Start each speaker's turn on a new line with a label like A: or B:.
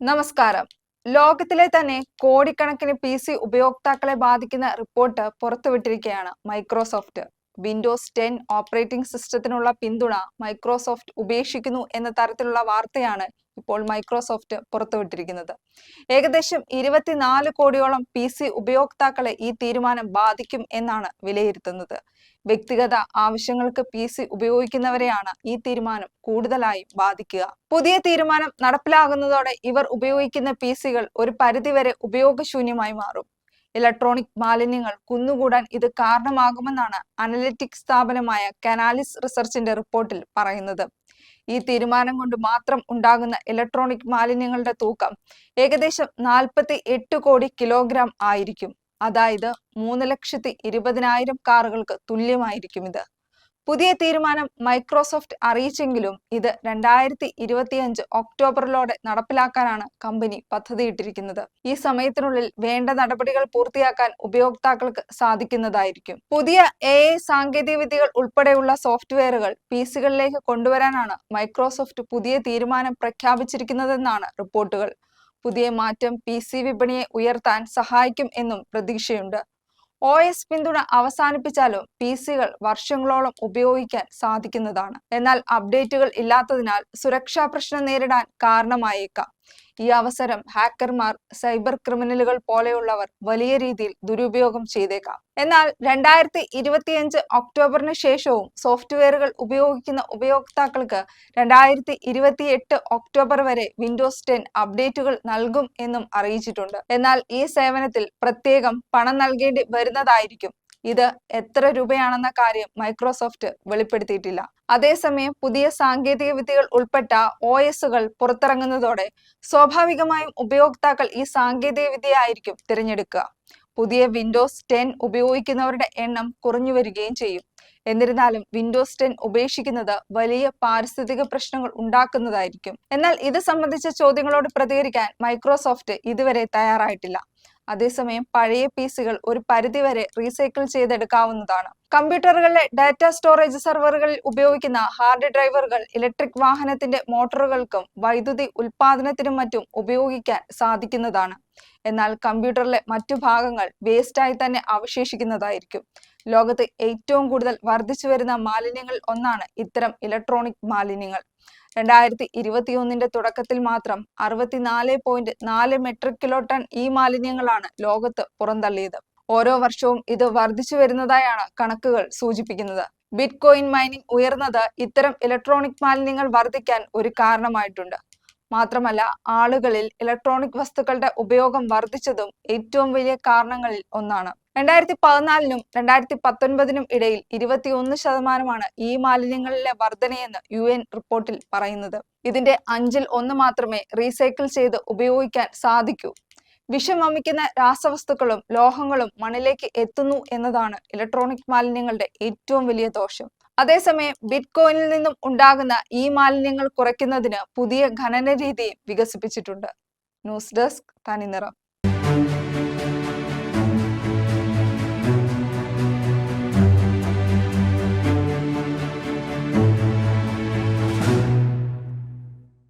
A: നമസ്കാരം. ലോകത്തിലെ തന്നെ കോടിക്കണക്കിന് പി സി ഉപയോക്താക്കളെ ബാധിക്കുന്ന റിപ്പോർട്ട് പുറത്തുവിട്ടിരിക്കുകയാണ് മൈക്രോസോഫ്റ്റ്. വിൻഡോസ് ടെൻ ഓപ്പറേറ്റിംഗ് സിസ്റ്റത്തിനുള്ള പിന്തുണ മൈക്രോസോഫ്റ്റ് ഉപേക്ഷിക്കുന്നു എന്ന തരത്തിലുള്ള വാർത്തയാണ് ഇപ്പോൾ മൈക്രോസോഫ്റ്റ് പുറത്തുവിട്ടിരിക്കുന്നത്. ഏകദേശം ഇരുപത്തിനാല് കോടിയോളം പി സി ഉപയോക്താക്കളെ ഈ തീരുമാനം ബാധിക്കും എന്നാണ് വിലയിരുത്തുന്നത്. വ്യക്തിഗത ആവശ്യങ്ങൾക്ക് പി സി ഉപയോഗിക്കുന്നവരെയാണ് ഈ തീരുമാനം കൂടുതലായി ബാധിക്കുക. പുതിയ തീരുമാനം നടപ്പിലാകുന്നതോടെ ഇവർ ഉപയോഗിക്കുന്ന പി സികൾ ഒരു പരിധിവരെ ഉപയോഗശൂന്യമായി മാറും. ഇലക്ട്രോണിക് മാലിന്യങ്ങൾ കുന്നുകൂടാൻ ഇത് കാരണമാകുമെന്നാണ് അനലിറ്റിക്സ് സ്ഥാപനമായ കനാലിസ് റിസർച്ചിന്റെ റിപ്പോർട്ടിൽ പറയുന്നത്. ഈ തീരുമാനം കൊണ്ട് മാത്രം ഉണ്ടാകുന്ന ഇലക്ട്രോണിക് മാലിന്യങ്ങളുടെ തൂക്കം ഏകദേശം നാൽപ്പത്തി എട്ട് കോടി കിലോഗ്രാം ആയിരിക്കും. അതായത് മൂന്ന് ലക്ഷത്തി ഇരുപതിനായിരം കാറുകൾക്ക് തുല്യമായിരിക്കും ഇത്. പുതിയ തീരുമാനം മൈക്രോസോഫ്റ്റ് അറിയിച്ചെങ്കിലും ഇത് രണ്ടായിരത്തി ഇരുപത്തിയഞ്ച് ഒക്ടോബറിലോടെ നടപ്പിലാക്കാനാണ് കമ്പനി പദ്ധതിയിട്ടിരിക്കുന്നത്. ഈ സമയത്തിനുള്ളിൽ വേണ്ട നടപടികൾ പൂർത്തിയാക്കാൻ ഉപയോക്താക്കൾക്ക് സാധിക്കുന്നതായിരിക്കും. പുതിയ എ ഐ സാങ്കേതിക വിദ്യകൾ ഉൾപ്പെടെയുള്ള സോഫ്റ്റ്വെയറുകൾ പി സികളിലേക്ക് കൊണ്ടുവരാനാണ് മൈക്രോസോഫ്റ്റ് പുതിയ തീരുമാനം പ്രഖ്യാപിച്ചിരിക്കുന്നതെന്നാണ് റിപ്പോർട്ടുകൾ. പുതിയ മാറ്റം പി സി വിപണിയെ ഉയർത്താൻ സഹായിക്കും എന്നും പ്രതീക്ഷയുണ്ട്. ഒ എസ് പിന്തുണ അവസാനിപ്പിച്ചാലും പി സികൾ വർഷങ്ങളോളം ഉപയോഗിക്കാൻ സാധിക്കുന്നതാണ്. എന്നാൽ അപ്ഡേറ്റുകൾ ഇല്ലാത്തതിനാൽ സുരക്ഷാ പ്രശ്നം നേരിടാൻ കാരണമായേക്കാം. ഈ അവസരം ഹാക്കർമാർ സൈബർ ക്രിമിനലുകൾ പോലെയുള്ളവർ വലിയ രീതിയിൽ ദുരുപയോഗം ചെയ്തേക്കാം. എന്നാൽ രണ്ടായിരത്തി ഇരുപത്തിയഞ്ച് ഒക്ടോബറിന് ശേഷവും സോഫ്റ്റ്വെയറുകൾ ഉപയോഗിക്കുന്ന ഉപയോക്താക്കൾക്ക് രണ്ടായിരത്തി ഇരുപത്തി എട്ട് ഒക്ടോബർ വരെ വിൻഡോസ് ടെൻ അപ്ഡേറ്റുകൾ നൽകും എന്നും അറിയിച്ചിട്ടുണ്ട്. എന്നാൽ ഈ സേവനത്തിൽ പ്രത്യേകം പണം നൽകേണ്ടി വരുന്നതായിരിക്കും ഇത് എത്ര രൂപയാണെന്ന കാര്യം മൈക്രോസോഫ്റ്റ് വെളിപ്പെടുത്തിയിട്ടില്ല. അതേസമയം പുതിയ സാങ്കേതിക വിദ്യകൾ ഉൾപ്പെട്ട ഒ എസുകൾ പുറത്തിറങ്ങുന്നതോടെ സ്വാഭാവികമായും ഉപയോക്താക്കൾ ഈ സാങ്കേതിക വിദ്യയായിരിക്കും തിരഞ്ഞെടുക്കുക. പുതിയ വിൻഡോസ് ടെൻ ഉപയോഗിക്കുന്നവരുടെ എണ്ണം കുറഞ്ഞു വരികയും ചെയ്യും. എന്നിരുന്നാലും വിൻഡോസ് ടെൻ ഉപേക്ഷിക്കുന്നത് വലിയ പാരിസ്ഥിതിക പ്രശ്നങ്ങൾ ഉണ്ടാക്കുന്നതായിരിക്കും. എന്നാൽ ഇത് സംബന്ധിച്ച ചോദ്യങ്ങളോട് പ്രതികരിക്കാൻ മൈക്രോസോഫ്റ്റ് ഇതുവരെ തയ്യാറായിട്ടില്ല. അതേസമയം പഴയ പീസുകൾ ഒരു പരിധിവരെ റീസൈക്കിൾ ചെയ്തെടുക്കാവുന്നതാണ്. കമ്പ്യൂട്ടറുകളിലെ ഡാറ്റ സ്റ്റോറേജ് സെർവറുകളിൽ ഉപയോഗിക്കുന്ന ഹാർഡ് ഡ്രൈവറുകൾ ഇലക്ട്രിക് വാഹനത്തിന്റെ മോട്ടോറുകൾക്കും വൈദ്യുതി ഉൽപാദനത്തിനും മറ്റും ഉപയോഗിക്കാൻ സാധിക്കുന്നതാണ്. എന്നാൽ കമ്പ്യൂട്ടറിലെ മറ്റു ഭാഗങ്ങൾ വേസ്റ്റായി തന്നെ അവശേഷിക്കുന്നതായിരിക്കും. ലോകത്ത് ഏറ്റവും കൂടുതൽ വർദ്ധിച്ചു വരുന്ന മാലിന്യങ്ങൾ ഒന്നാണ് ഇത്തരം ഇലക്ട്രോണിക് മാലിന്യങ്ങൾ. രണ്ടായിരത്തി ഇരുപത്തിയൊന്നിന്റെ തുടക്കത്തിൽ മാത്രം അറുപത്തിനാല് പോയിന്റ് നാല് മെട്രിക് കിലോ ടൺ ഈ മാലിന്യങ്ങളാണ് ലോകത്ത് പുറന്തള്ളിയത്. ഓരോ വർഷവും ഇത് വർദ്ധിച്ചു വരുന്നതായാണ് കണക്കുകൾ സൂചിപ്പിക്കുന്നത്. ബിറ്റ്കോയിൻ മൈനിങ് ഉയർന്നത് ഇത്തരം ഇലക്ട്രോണിക് മാലിന്യങ്ങൾ വർദ്ധിക്കാൻ ഒരു കാരണമായിട്ടുണ്ട്. മാത്രമല്ല ആളുകളിൽ ഇലക്ട്രോണിക് വസ്തുക്കളുടെ ഉപയോഗം വർദ്ധിച്ചതും ഏറ്റവും വലിയ കാരണങ്ങളിൽ ഒന്നാണ്. രണ്ടായിരത്തി പതിനാലിനും രണ്ടായിരത്തി പത്തൊൻപതിനും ഇടയിൽ ഇരുപത്തിയൊന്ന് ശതമാനമാണ് ഈ മാലിന്യങ്ങളിലെ വർധനയെന്ന് യു എൻ റിപ്പോർട്ടിൽ പറയുന്നത്. ഇതിന്റെ അഞ്ചിൽ ഒന്ന് മാത്രമേ റീസൈക്കിൾ ചെയ്ത് ഉപയോഗിക്കാൻ സാധിക്കൂ. വിഷം വമിക്കുന്ന രാസവസ്തുക്കളും ലോഹങ്ങളും മണ്ണിലേക്ക് എത്തുന്നു എന്നതാണ് ഇലക്ട്രോണിക് മാലിന്യങ്ങളുടെ ഏറ്റവും വലിയ ദോഷം. അതേസമയം ബിറ്റ്കോയിനിൽ നിന്നും ഉണ്ടാകുന്ന ഈ മാലിന്യങ്ങൾ കുറയ്ക്കുന്നതിന് പുതിയ ഖനന രീതി വികസിപ്പിച്ചിട്ടുണ്ട്. ന്യൂസ് ഡെസ്ക് തനിനിറം.